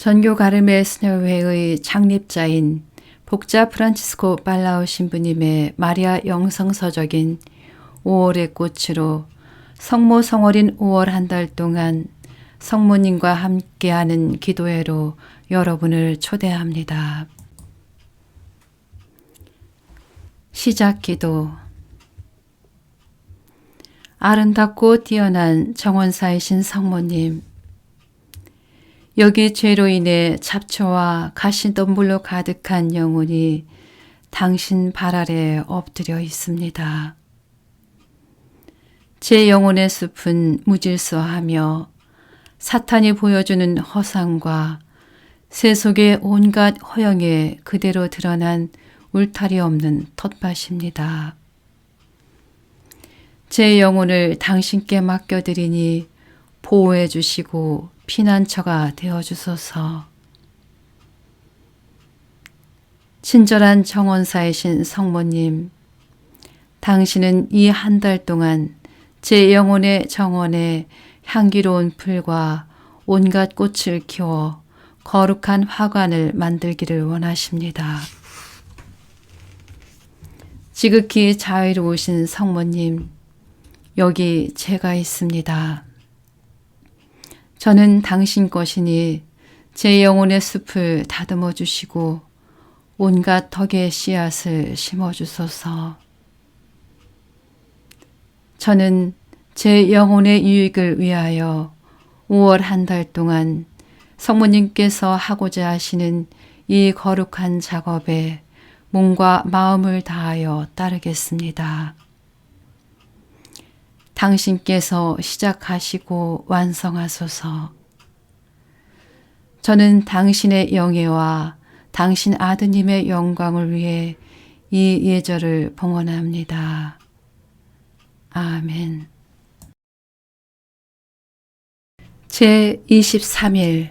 전교 가르메 스녀회의 창립자인 복자 프란치스코 빨라우 신부님의 마리아 영성서적인 5월의 꽃으로 성모 성월인 5월 한 달 동안 성모님과 함께하는 기도회로 여러분을 초대합니다. 시작 기도 아름답고 뛰어난 정원사이신 성모님 여기 죄로 인해 잡초와 가시덤불로 가득한 영혼이 당신 발 아래 엎드려 있습니다. 제 영혼의 숲은 무질서하며 사탄이 보여주는 허상과 세속의 온갖 허영에 그대로 드러난 울타리 없는 텃밭입니다. 제 영혼을 당신께 맡겨드리니 보호해 주시고 피난처가 되어 주소서. 친절한 정원사이신 성모님, 당신은 이 한 달 동안 제 영혼의 정원에 향기로운 풀과 온갖 꽃을 키워 거룩한 화관을 만들기를 원하십니다. 지극히 자유로우신 성모님, 여기 제가 있습니다. 저는 당신 것이니 제 영혼의 숲을 다듬어 주시고 온갖 덕의 씨앗을 심어 주소서. 저는 제 영혼의 유익을 위하여 5월 한 달 동안 성모님께서 하고자 하시는 이 거룩한 작업에 몸과 마음을 다하여 따르겠습니다. 당신께서 시작하시고 완성하소서. 저는 당신의 영예와 당신 아드님의 영광을 위해 이 예절을 봉헌합니다. 아멘. 제 23일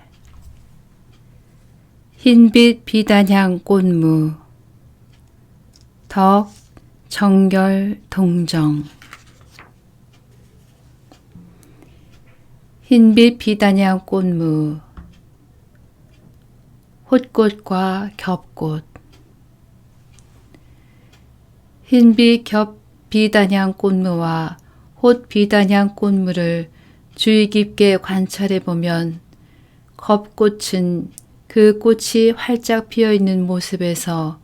흰빛 비단향 꽃무 덕 정결 동정 흰빛 비단향 꽃무 홑꽃과 겹꽃 흰빛 겹 비단향 꽃무와 홑 비단향 꽃무를 주의 깊게 관찰해 보면 겹꽃은 그 꽃이 활짝 피어 있는 모습에서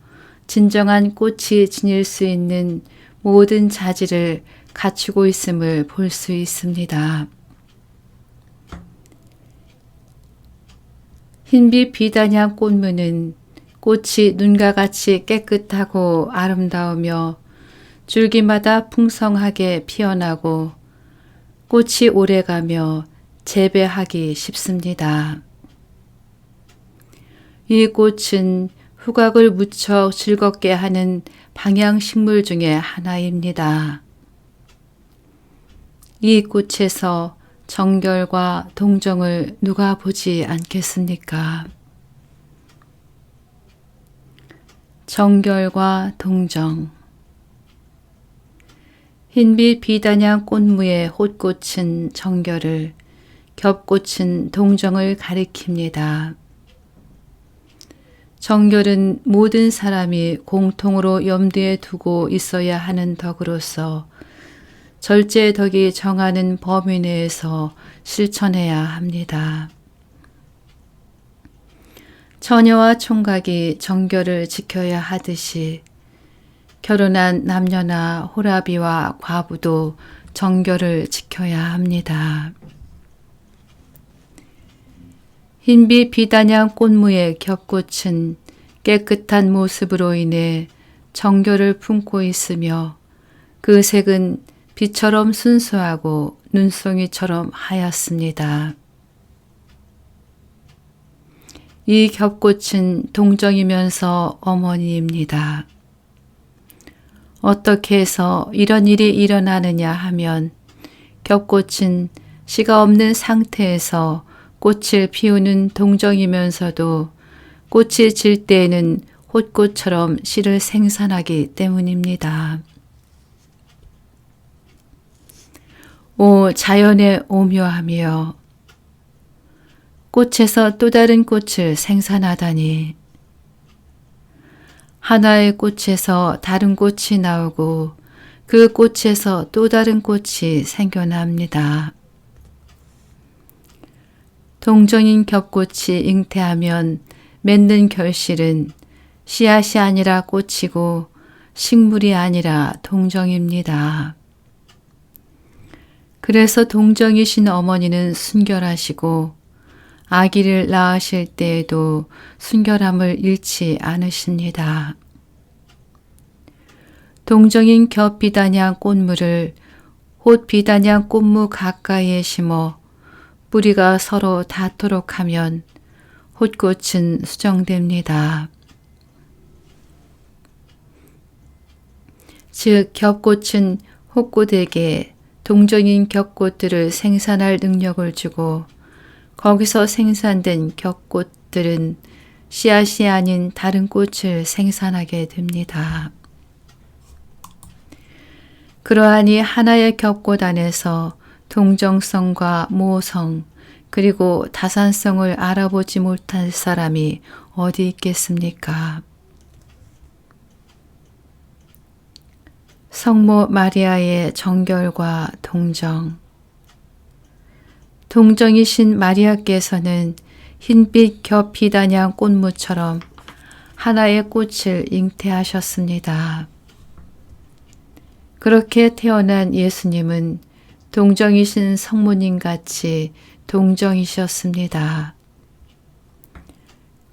진정한 꽃이 지닐 수 있는 모든 자질을 갖추고 있음을 볼 수 있습니다. 흰빛 비단향 꽃무는 꽃이 눈과 같이 깨끗하고 아름다우며 줄기마다 풍성하게 피어나고 꽃이 오래가며 재배하기 쉽습니다. 이 꽃은 후각을 무척 즐겁게 하는 방향식물 중의 하나입니다. 이 꽃에서 정결과 동정을 누가 보지 않겠습니까? 정결과 동정 흰빛 비단향 꽃무의 홑꽃은 정결을, 겹꽃은 동정을 가리킵니다. 정결은 모든 사람이 공통으로 염두에 두고 있어야 하는 덕으로서 절제 덕이 정하는 범위 내에서 실천해야 합니다. 처녀와 총각이 정결을 지켜야 하듯이 결혼한 남녀나 호라비와 과부도 정결을 지켜야 합니다. 흰빛 비단향 꽃무의 겹꽃은 깨끗한 모습으로 인해 정결을 품고 있으며 그 색은 빛처럼 순수하고 눈송이처럼 하얗습니다. 이 겹꽃은 동정이면서 어머니입니다. 어떻게 해서 이런 일이 일어나느냐 하면 겹꽃은 씨가 없는 상태에서 꽃을 피우는 동정이면서도 꽃이 질 때에는 홑꽃처럼 씨를 생산하기 때문입니다. 오 자연의 오묘하며 꽃에서 또 다른 꽃을 생산하다니. 하나의 꽃에서 다른 꽃이 나오고 그 꽃에서 또 다른 꽃이 생겨납니다. 동정인 겹꽃이 잉태하면 맺는 결실은 씨앗이 아니라 꽃이고 식물이 아니라 동정입니다. 그래서 동정이신 어머니는 순결하시고 아기를 낳으실 때에도 순결함을 잃지 않으십니다. 동정인 겹비단양 꽃물을 꽃비단양 꽃무 가까이에 심어 뿌리가 서로 닿도록 하면 홑꽃은 수정됩니다. 즉 겹꽃은 홑꽃에게 동정인 겹꽃들을 생산할 능력을 주고 거기서 생산된 겹꽃들은 씨앗이 아닌 다른 꽃을 생산하게 됩니다. 그러하니 하나의 겹꽃 안에서 동정성과 모성 그리고 다산성을 알아보지 못할 사람이 어디 있겠습니까? 성모 마리아의 정결과 동정 동정이신 마리아께서는 흰빛 겹피다냥 꽃무처럼 하나의 꽃을 잉태하셨습니다. 그렇게 태어난 예수님은 동정이신 성모님 같이 동정이셨습니다.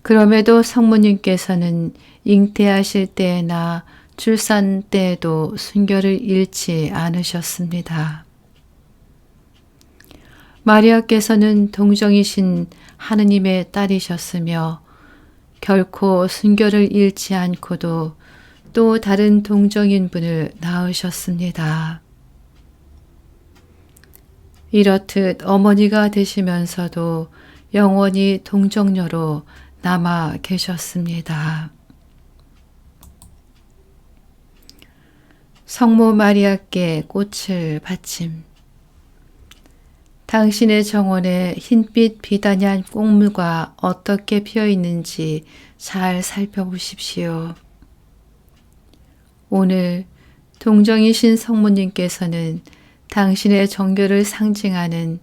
그럼에도 성모님께서는 잉태하실 때나 출산 때에도 순결을 잃지 않으셨습니다. 마리아께서는 동정이신 하느님의 딸이셨으며 결코 순결을 잃지 않고도 또 다른 동정인 분을 낳으셨습니다. 이렇듯 어머니가 되시면서도 영원히 동정녀로 남아 계셨습니다. 성모 마리아께 꽃을 바침. 당신의 정원에 흰빛 비단양 꽃무가 어떻게 피어 있는지 잘 살펴보십시오. 오늘 동정이신 성모님께서는 당신의 정결을 상징하는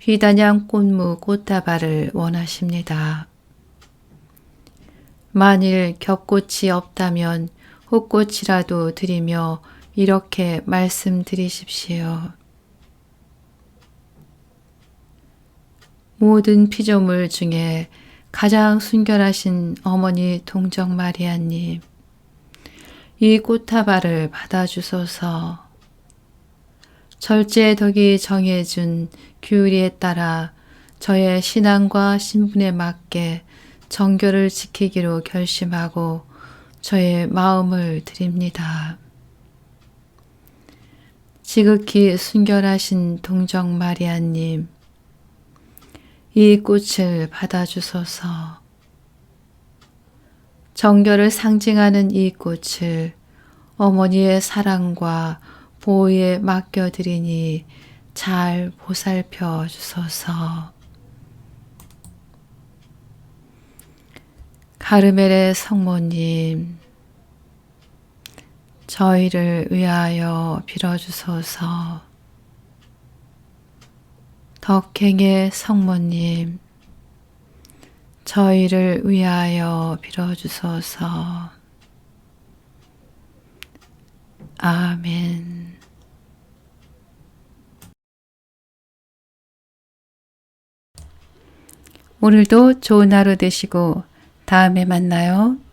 휘단양 꽃무 꽃다발을 원하십니다. 만일 겹꽃이 없다면 헛꽃이라도 드리며 이렇게 말씀드리십시오. 모든 피조물 중에 가장 순결하신 어머니 동정 마리아님, 이 꽃다발을 받아주소서. 절제 덕이 정해준 규리에 따라 저의 신앙과 신분에 맞게 정결을 지키기로 결심하고 저의 마음을 드립니다. 지극히 순결하신 동정 마리아님, 이 꽃을 받아주소서. 정결을 상징하는 이 꽃을 어머니의 사랑과 보호에 맡겨드리니 잘 보살펴 주소서. 가르멜의 성모님, 저희를 위하여 빌어주소서. 덕행의 성모님, 저희를 위하여 빌어주소서. 아멘. 오늘도 좋은 하루 되시고 다음에 만나요.